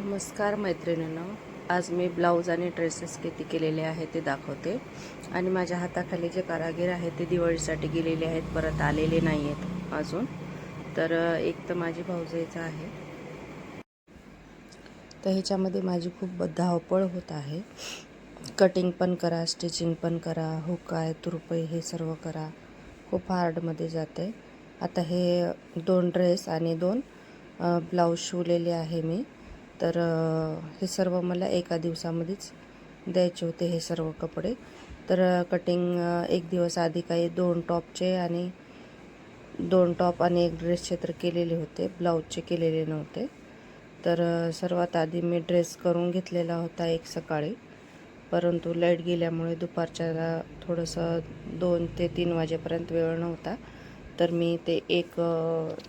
नमस्कार मैत्रिणींनो. आज मी ब्लाऊज आणि ड्रेसेस किती केलेले आहेत ते दाखवते. आणि माझ्या हाताखाली जे कारागीर आहेत ते दिवाळीसाठी गेलेले आहेत परत आलेले नाही आहेत अजून. तर एक तर माझी भाऊजाईचं आहे. तर ह्याच्यामध्ये माझी खूप धावपळ होत आहे. कटिंग पण करा स्टिचिंग पण करा हुकाय तुरपई हे सर्व करा. खूप हार्डमध्ये जाते. आता हे दोन ड्रेस आणि दोन ब्लाऊज शिवलेले आहे मी. तर हे सर्व मला एका दिवसामध्येच द्यायचे होते हे सर्व कपडे. तर कटिंग एक दिवस आधी काही दोन टॉपचे आणि दोन टॉप आणि एक ड्रेसचे तर केलेले होते ब्लाऊजचे केलेले नव्हते. तर सर्वात आधी मी ड्रेस करून घेतलेला होता एक सकाळी. परंतु लाइट गेल्यामुळे दुपारच्या थोडंसं दोन ते तीन वाजेपर्यंत वेळ नव्हता. तर मी ते एक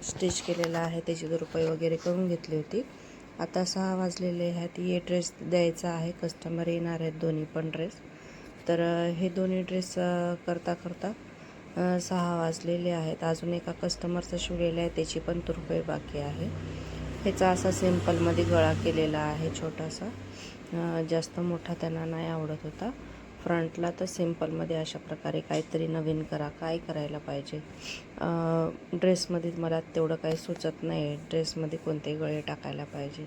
स्टिच केलेलं आहे त्याची दुरुपाई वगैरे करून घेतली होती. आता सहा वाजलेले आहेत. ये ड्रेस द्यायचा आहे. कस्टमर येणार आहेत दोन्ही पण ड्रेस. तर हे दोन्ही ड्रेस करता करता सहा वाजलेले आहेत. अजून एका कस्टमरचं शिवलेलं आहे. त्याची पण तुरपे बाकी आहे. ह्याचा असा सिम्पलमध्ये गळा केलेला आहे छोटासा. जास्त मोठा त्यांना नाही आवडत होता. फ्रंटला तर सिम्पलमध्ये अशा प्रकारे काहीतरी नवीन करा काय करायला पाहिजे? ड्रेसमध्ये मला तेवढं काही सुचत नाही. ड्रेसमध्ये कोणते गळे टाकायला पाहिजे?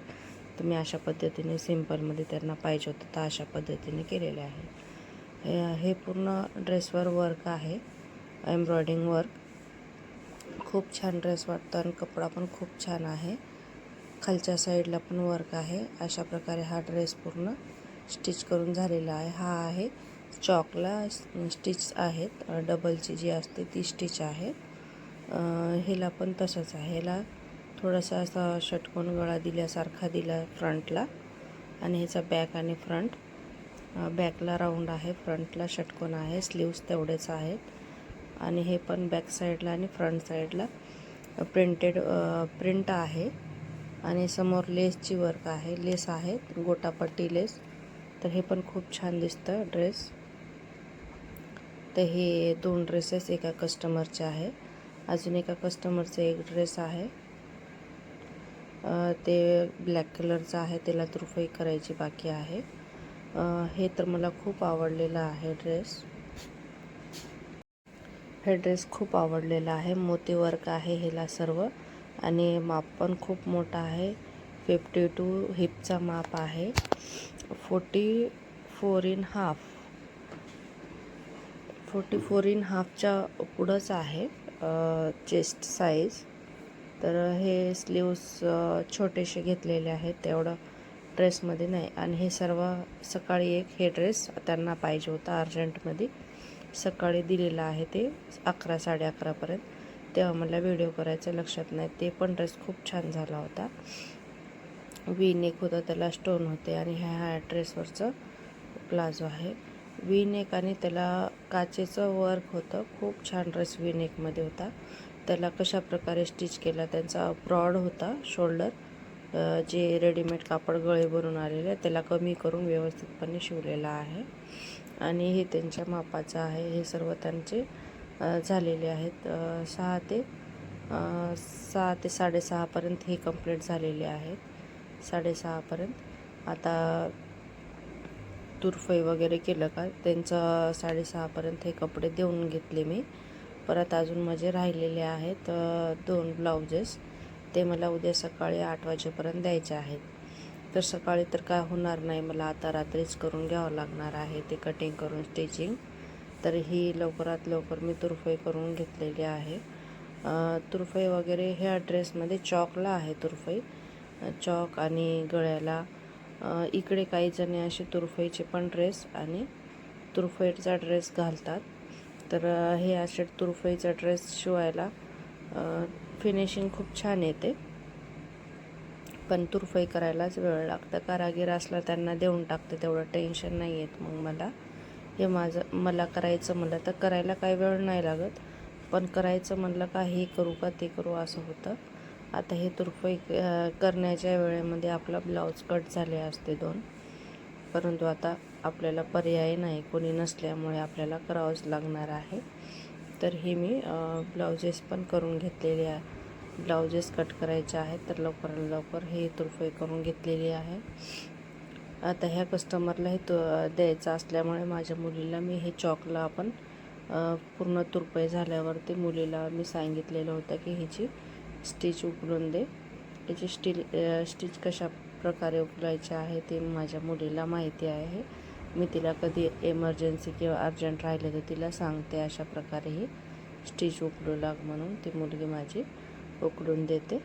तर मी अशा पद्धतीने सिम्पलमध्ये त्यांना पाहिजे होतं तर अशा पद्धतीने केलेले आहे. हे पूर्ण ड्रेसवर वर्क आहे. Embroidery work. खूप छान ड्रेस वाटतो आणि कपडा पण खूप छान आहे. खालच्या साईडला पण वर्क आहे. अशा प्रकारे हा ड्रेस पूर्ण स्टिच करून झालेला आहे. हा आहे. चॉकला स्टिच आहेत. डबलची जी असते ती स्टिच आहे. ह्याला पण तसंच आहे. ह्याला थोडासा असा षटकोन गळा दिल्यासारखा दिला फ्रंटला आणि ह्याचा बॅक आणि फ्रंट. बॅकला राऊंड आहे. फ्रंटला षटकोन आहे. स्लीव्स तेवढेच आहेत. आणि हे पण बॅक साईडला आणि फ्रंट साईडला प्रिंटेड प्रिंट आहे. आणि समोर लेसची वर्क आहे. लेस आहेत. गोटापट्टी लेस. तर हे पण खूप छान दिसतं ड्रेस. तर हे दोन ड्रेसेस एका कस्टमरचे आहे. अजून एका कस्टमरचे एक ड्रेस आहे. ते ब्लॅक कलरचं आहे त्याला तुरफई करायची बाकी आहे. हे तर मला खूप आवडलेलं आहे ड्रेस. हे ड्रेस खूप आवडलेला आहे. मोती वर्क आहे ह्याला सर्व. आणि माप पण खूप मोठा आहे. फिफ्टी टू हिपचा माप आहे. Forty four in half. Forty four in हाफच्या पुढंच आहे चेस्ट साईज तर हे स्लीव्स छोटेसे घेतलेले आहेत तेवढं ड्रेसमध्ये नाही. आणि हे सर्व सकाळी एक हे ड्रेस त्यांना पाहिजे होता अर्जंटमध्ये. सकाळी दिलेलं आहे ते अकरा साडे अकरापर्यंत. तेव्हा मला व्हिडिओ करायचं लक्षात नाही. ते पण ड्रेस खूप छान झाला होता. वी नेक होतं त्याला स्टोन होते आणि ह्या ह्या ड्रेसवरचं प्लाझो आहे. वी नेक आणि त्याला काचेचं वर्क होतं. खूप छान ड्रेस वी नेकमध्ये होता. त्याला कशा प्रकारे स्टिच केला त्यांचा ब्रॉड होता शोल्डर. जे रेडीमेड कापड गळे भरून आलेले त्याला कमी करून व्यवस्थितपणे शिवलेला आहे. आणि हे त्यांच्या मापाचं आहे. हे सर्व त्यांचे झालेले आहेत. सहा ते सहा ते साडेसहापर्यंत हे कंप्लीट झालेले आहेत. साडेसहापर्यंत आता तुरफई वगैरे केलं का त्यांचं साडेसहापर्यंत हे कपडे देऊन घेतले मी. परत अजून माझे राहिलेले आहेत दोन ब्लाउजेस. ते मला उद्या सकाळी आठ वाजेपर्यंत द्यायचे आहेत. तर सकाळी तर काय होणार नाही मला आता रात्रीच करून घ्यावं लागणार आहे. ते कटिंग करून स्टिचिंग तर ही लवकरात लवकर मी तुरफई करून घेतलेली आहे. तुरफई वगैरे ह्या ड्रेसमध्ये चॉकला आहे तुरफई. चॉक आणि गळ्याला इकडे काही जणी असे तुरफईचे पण ड्रेस आणि तुरफईचा ड्रेस घालतात. तर हे असे तुरफईचा ड्रेस शिवायला फिनिशिंग खूप छान येते. पण तुरफई करायलाच वेळ लागतं. कारागीर असला त्यांना देऊन टाकते तेवढं टेन्शन नाही येत. मग मला हे माझं मला करायचं म्हणलं तर करायला काही वेळ नाही लागत. पण करायचं म्हणलं का हे करू का ते करू असं होतं. आता हे तुरफई करण्याच्या वेळेमध्ये आपला ब्लाऊज कट झाले असते दोन. परंतु आता आपल्याला पर्याय नाही कोणी नसल्यामुळे आपल्याला करावंच लागणार आहे. तर हे मी ब्लाउजेस पण करून घेतलेले आहे. ब्लाउजेस कट करायचे आहेत तर लवकरात लवकर हे तुरफई करून घेतलेली आहे. आता ह्या कस्टमरला हे तु द्यायचं असल्यामुळे माझ्या मुलीला मी हे चॉकला आपण पूर्ण तुरपई झाल्यावरती मुलीला मी सांगितलेलं होतं की ह्याची स्टिच उकलून दे. याची स्टील स्टिच कशा प्रकारे उकलायचे आहे ते माझ्या मुलीला माहिती आहे. मी तिला कधी एमर्जन्सी किंवा अर्जंट राहिले तर तिला सांगते अशा प्रकारे ही स्टिच उकलू लाग म्हणून ती मुलगी माझी उकलून देते.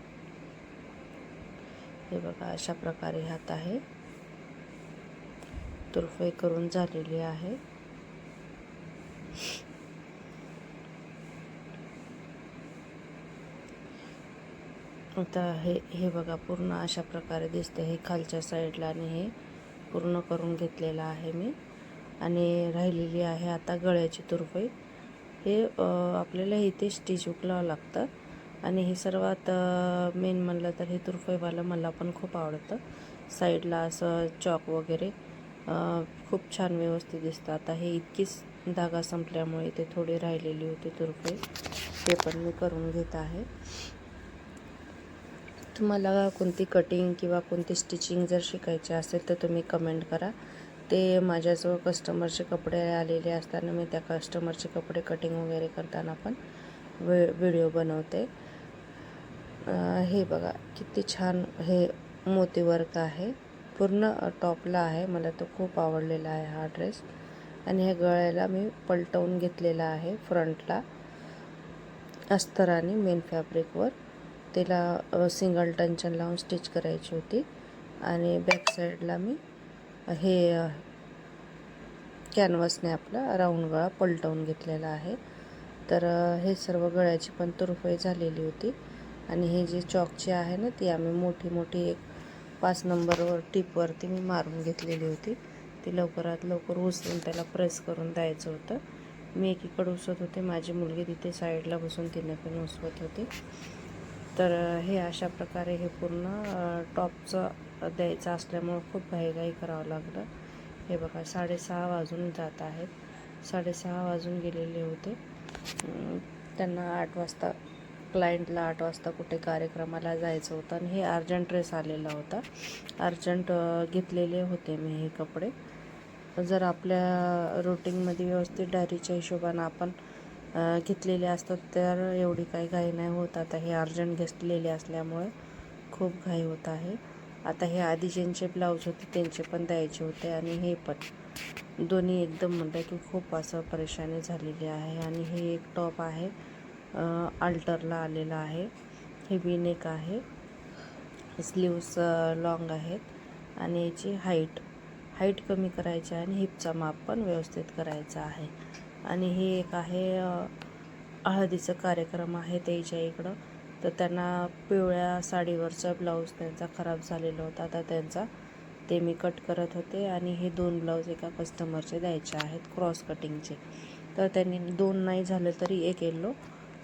हे बघा अशा प्रकारे हात आहे. तुरफे करून झालेली आहे. आता हे हे बघा पूर्ण अशा प्रकारे दिसते हे खालच्या साईडला आणि हे पूर्ण करून घेतलेलं आहे मी. आणि राहिलेली आहे आता गळ्याची तुरफई. हे आपल्याला इथे स्टिच उकलावं लागतं. आणि हे सर्वात मेन म्हणलं तर हे तुरफईवालं मला पण खूप आवडतं. साईडला असं चॉक वगैरे खूप छान व्यवस्थित दिसतं. आता हे इतकीच धागा संपल्यामुळे ते थोडी राहिलेली होती तुरफई. ते पण मी करून घेत आहे. तुम्हाला कोणती कटिंग किंवा कोणती स्टिचिंग जर शिकायची असेल तर तुम्ही कमेंट करा. ते माझ्याजवळ कस्टमरचे कपडे आलेले असताना मी त्या कस्टमरचे कपडे कटिंग वगैरे करताना पण वे व्हिडिओ बनवते. हे बघा किती छान हे मोती वर्क आहे. पूर्ण टॉपला आहे. मला तो खूप आवडलेला आहे हा ड्रेस आणि ह्या गळ्याला मी पलटवून घेतलेला आहे फ्रंटला. अस्तराने मेन फॅब्रिकवर तिला सिंगल टंचन लावून स्टिच करायची होती. आणि बॅक साईडला मी हे अ, कॅनव्हसने आपला राऊंड गळा पलटवून घेतलेला आहे. तर हे सर्व गळ्याची पण तुरफई झालेली होती. आणि हे जे चॉकची आहे ना ती आम्ही मोठी मोठी एक पाच नंबरवर टिपवरती मी मारून घेतलेली होती. ती लवकरात लवकर उचलून त्याला प्रेस करून द्यायचं होतं. मी एकीकडे उसत होते माझी मुलगी तिथे साईडला बसून तिने पण उसवत होती. तर हे अशा प्रकारे हे पूर्ण टॉपचं द्यायचं असल्यामुळं खूप घाईघाई करावं लागलं. हे बघा साडेसहा वाजून जात आहेत. साडेसहा वाजून गेलेले होते. त्यांना आठ वाजता क्लायंटला आठ वाजता कुठे कार्यक्रमाला जायचं होतं आणि हे अर्जंट ड्रेस आलेला होता. अर्जंट घेतलेले होते मी हे कपडे. जर आपल्या रुटीनमध्ये व्यवस्थित डायरीच्या हिशोबानं आपण घेतलेले असतात तर एवढी काही घाई नाही होत. आता हे अर्जंट घेतलेले असल्यामुळे खूप घाई होत आहे. आता हे आधी ज्यांचे ब्लाऊज होते त्यांचे पण द्यायचे होते आणि हे पण. दोन्ही एकदम म्हणतात की खूप असं परेशानी झालेली आहे आणि हे एक टॉप आहे अल्टरला आलेला आहे. हे विनेक आहे. स्लीव्स लॉंग आहेत आणि याची हाईट हाईट कमी करायची आहे आणि हिपचा माप पण व्यवस्थित करायचा आहे. आणि हे एक आहे हळदीचं कार्यक्रम आहे त्याच्या इकडं. तर त्यांना पिवळ्या साडीवरचा ब्लाऊज त्यांचा खराब झालेला होता. आता त्यांचा ते मी कट करत होते आणि हे दोन ब्लाऊज एका कस्टमरचे द्यायचे आहेत क्रॉस कटिंगचे. तर त्यांनी दोन नाही झालं तरी एक येल्लो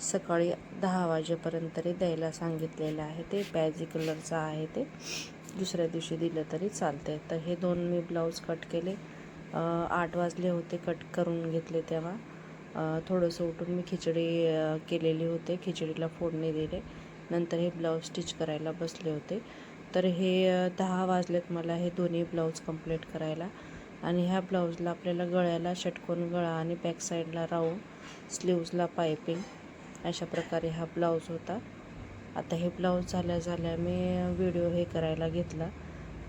सकाळी दहा वाजेपर्यंत तरी द्यायला सांगितलेलं आहे ते. पॅझी कलरचं आहे ते. दुसऱ्या दिवशी दिलं तरी चालते तर हे दोन मी ब्लाऊज कट केले. आठ वाजले होते कट करून घेतले तेव्हा. थोडंसं उठून मी खिचडी केलेली होते. खिचडीला फोडणी दिले. नंतर हे ब्लाऊज स्टिच करायला बसले होते. तर हे दहा वाजलेत मला हे दोन्ही ब्लाऊज कंप्लीट करायला. आणि ह्या ब्लाऊजला आपल्याला गळ्याला षटकोन गळा आणि बॅक साईडला राऊंड स्लीव्सला पायपिंग अशा प्रकारे हा ब्लाऊज होता. आता हे ब्लाऊज झाल्या झाल्या मी व्हिडिओ हे करायला घेतला.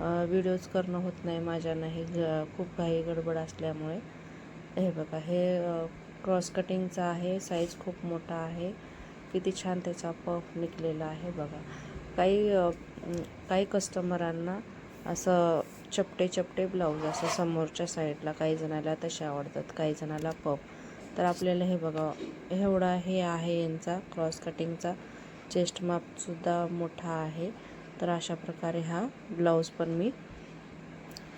व्हिडिओज करणं होत नाही माझ्यानं. हे ग- खूप घाई गडबड असल्यामुळे. हे बघा हे क्रॉस कटिंगचा आहे साईज खूप मोठा आहे. किती छान त्याचा पफ निघलेला आहे बघा. काही काही कस्टमरांना असं चपटे चपटे ब्लाऊज असं समोरच्या साईडला काही जणाला तसे आवडतात काही जणाला पफ तर आपल्याला हे बघा एवढा हे आहे यांचा क्रॉस कटिंगचा चेस्ट मापसुद्धा मोठा आहे. तर अशा प्रकारे हा ब्लाऊज पण मी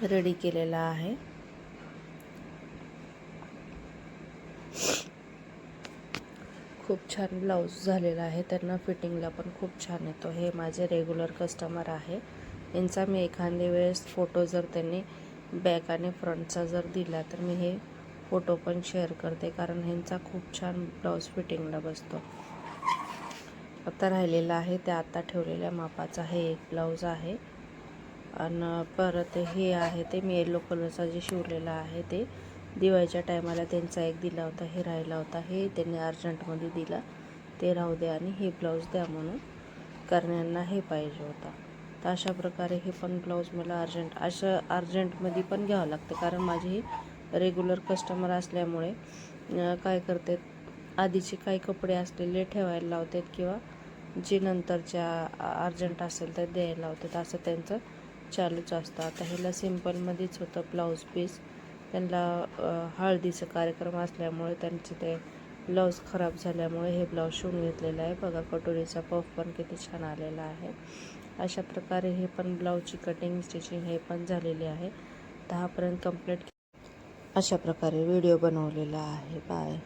रेडी केलेला आहे. खूप छान ब्लाऊज झालेला आहे. त्यांना फिटिंगला पण खूप छान येतो. हे माझे रेग्युलर कस्टमर आहे. यांचा मी एखाद्या वेळेस फोटो जर त्यांनी बॅक आणि फ्रंटचा जर दिला तर मी हे फोटो पण शेअर करते कारण ह्यांचा खूप छान ब्लाऊज फिटिंगला बसतो. आता राहिलेलं आहे ते आता ठेवलेल्या मापाचा हे एक ब्लाऊज आहे. आणि परत हे आहे ते मी येलो कलरचा जे शिवलेला आहे ते. दिवाळीच्या टायमाला त्यांचा एक दिला होता हे राहिला होता हे त्यांनी अर्जंटमध्ये दिला. ते राहू द्या आणि हे ब्लाऊज द्या म्हणून करण्यांना हे पाहिजे होता. तर अशा प्रकारे हे पण ब्लाऊज मला अर्जंट अशा अर्जंटमध्ये पण घ्यावं लागतं. कारण माझे हे रेग्युलर कस्टमर असल्यामुळे काय करते आधीचे काही कपडे असलेले ठेवायला लावतात किंवा जे नंतरच्या अर्जंट असेल तर द्यायला लावतात. असं त्यांचं चालूच असतं. आता ह्याला सिम्पलमध्येच होतं ब्लाऊज पीस. त्यांना हळदीचं हळदीचा कार्यक्रम असल्यामुळे त्यांचे ते ब्लाऊज खराब झाल्यामुळे हे ब्लाऊज शिवून घेतलेलं आहे. बघा कटोरीचा पफ पण किती छान आलेला आहे. अशा प्रकारे हे पण ब्लाऊजची कटिंग स्टिचिंग हे पण झालेली आहे. दहापर्यंत कंप्लीट अशा प्रकारे व्हिडिओ बनवलेला आहे. बाय